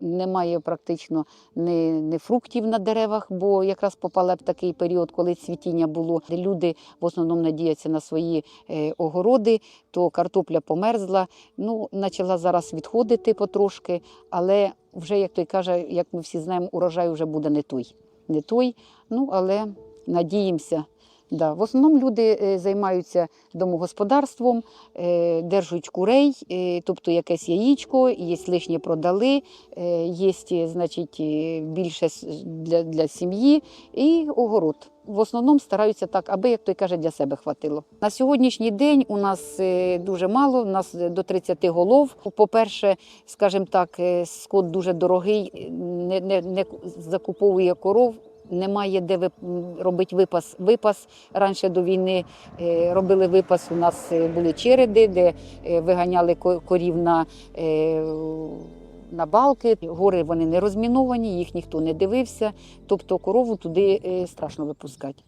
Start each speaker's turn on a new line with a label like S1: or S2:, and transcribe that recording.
S1: Немає практично ні, ні фруктів на деревах, бо якраз попала б такий період, коли цвітіння було, люди в основному надіються на свої е, огороди, то картопля померзла. Ну, почала зараз відходити потрошки, але вже, як той каже, як ми всі знаємо, урожай вже буде не той. Не той, ну але надіємося. Да. В основному люди е, займаються домогосподарством, е, держать курей, е, тобто якесь яєчко, є лишнє продали, є значить, більше для, для сім'ї і огород. В основному стараються так, аби, як той каже, для себе хватило. На сьогоднішній день у нас дуже мало, у нас до 30 голов. По-перше, скажімо так, скот дуже дорогий, не, не, не закуповує коров. Немає де робити випас. Випас раніше до війни е, робили випас. У нас е, були череди, де е, виганяли корів на, на балки. Гори вони не розміновані, їх ніхто не дивився. Тобто корову туди страшно випускати.